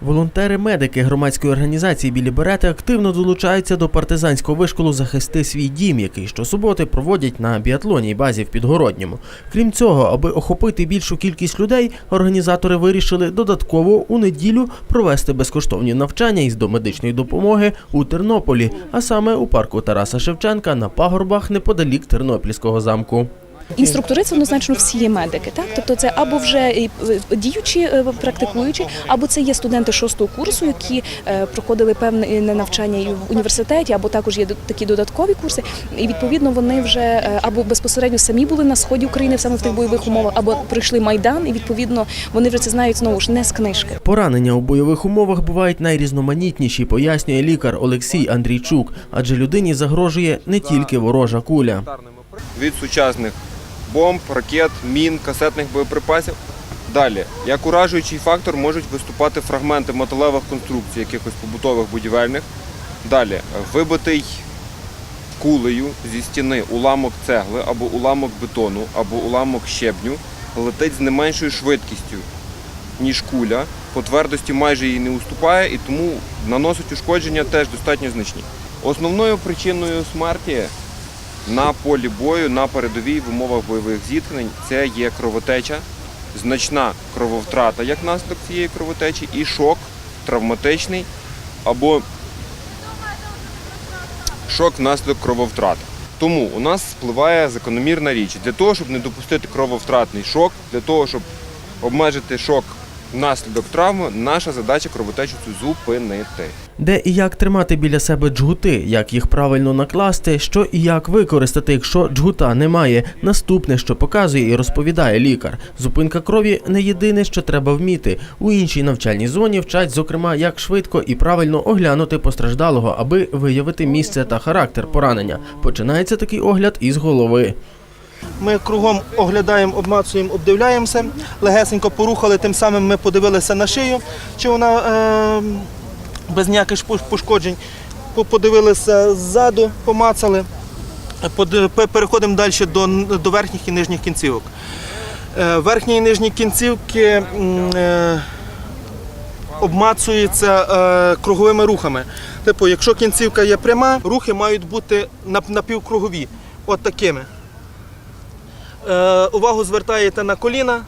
Волонтери-медики громадської організації Білі Берети активно долучаються до партизанського вишколу Захисти свій дім, який щосуботи проводять на біатлонній базі в Підгородньому. Крім цього, аби охопити більшу кількість людей, організатори вирішили додатково у неділю провести безкоштовні навчання із домедичної допомоги у Тернополі, а саме у парку Тараса Шевченка на пагорбах неподалік Тернопільського замку. Інструктори це однозначно всі є медики, так тобто це або вже е, діючі е, практикуючі, або це є студенти шостого курсу, які е, проходили певне навчання і в університеті, або також є до- такі додаткові курси. І відповідно вони вже е, або безпосередньо самі були на сході України саме в тих бойових умовах, або пройшли майдан, і відповідно вони вже це знають знову ж не з книжки. Поранення у бойових умовах бувають найрізноманітніші, пояснює лікар Олексій Андрійчук, адже людині загрожує не тільки ворожа куля. від сучасних бомб, ракет, мін, касетних боєприпасів. Далі, як уражуючий фактор можуть виступати фрагменти металевих конструкцій, якихось побутових будівельних. Далі, вибитий кулею зі стіни уламок цегли або уламок бетону, або уламок щебню летить з не меншою швидкістю, ніж куля. По твердості майже їй не уступає і тому наносить ушкодження теж достатньо значні. Основною причиною смерті на полі бою, на передовій в умовах бойових зіткнень це є кровотеча, значна крововтрата як наслідок цієї кровотечі, і шок травматичний або шок внаслідок крововтрати. Тому у нас спливає закономірна річ. Для того, щоб не допустити крововтратний шок, для того, щоб обмежити шок внаслідок травми, наша задача кровотечу цю зупинити. Де і як тримати біля себе джгути, як їх правильно накласти, що і як використати, якщо джгута немає. Наступне, що показує і розповідає лікар. Зупинка крові не єдине, що треба вміти. У іншій навчальній зоні вчать, зокрема, як швидко і правильно оглянути постраждалого, аби виявити місце та характер поранення. Починається такий огляд із голови. Ми кругом оглядаємо, обмацуємо, обдивляємося, легесенько порухали, тим самим ми подивилися на шию, чи вона е, без ніяких пошкоджень. Подивилися ззаду, помацали. Переходимо далі до, до верхніх і нижніх кінцівок. Е, Верхні і нижні кінцівки е, обмацуються е, круговими рухами. Типу, якщо кінцівка є пряма, рухи мають бути напівкругові, от такими. Е, увагу звертаєте на коліна,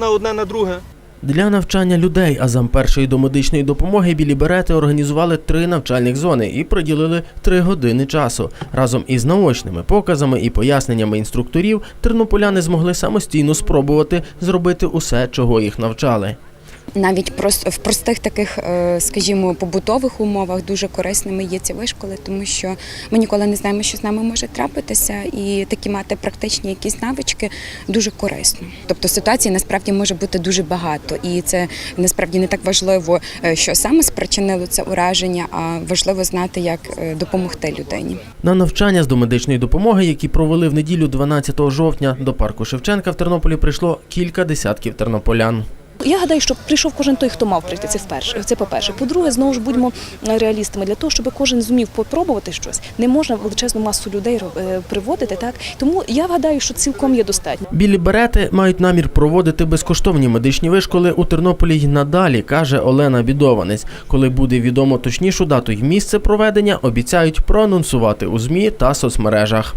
на одне, на друге. Для навчання людей азам першої домедичної допомоги білі берети організували три навчальних зони і приділили три години часу. Разом із наочними показами і поясненнями інструкторів тернополяни змогли самостійно спробувати зробити усе, чого їх навчали. Навіть в простих таких, е, скажімо, побутових умовах дуже корисними є ці вишколи, тому що ми ніколи не знаємо, що з нами може трапитися, і такі мати практичні якісь навички дуже корисно. Тобто ситуацій насправді може бути дуже багато, і це насправді не так важливо, е, що саме спричинило це ураження, а важливо знати, як е, допомогти людині. На навчання з домедичної допомоги, які провели в неділю 12 жовтня до парку Шевченка в Тернополі, прийшло кілька десятків тернополян. Я гадаю, що прийшов кожен той, хто мав прийти. Це вперше. Це по-перше. По-друге, знову ж будьмо реалістами. Для того, щоб кожен зумів попробувати щось, не можна величезну масу людей е, приводити. Так тому я гадаю, що цілком є достатньо. Білі берети мають намір проводити безкоштовні медичні вишколи у Тернополі й надалі, каже Олена Бідованець. Коли буде відомо точнішу дату й місце проведення, обіцяють проанонсувати у змі та соцмережах.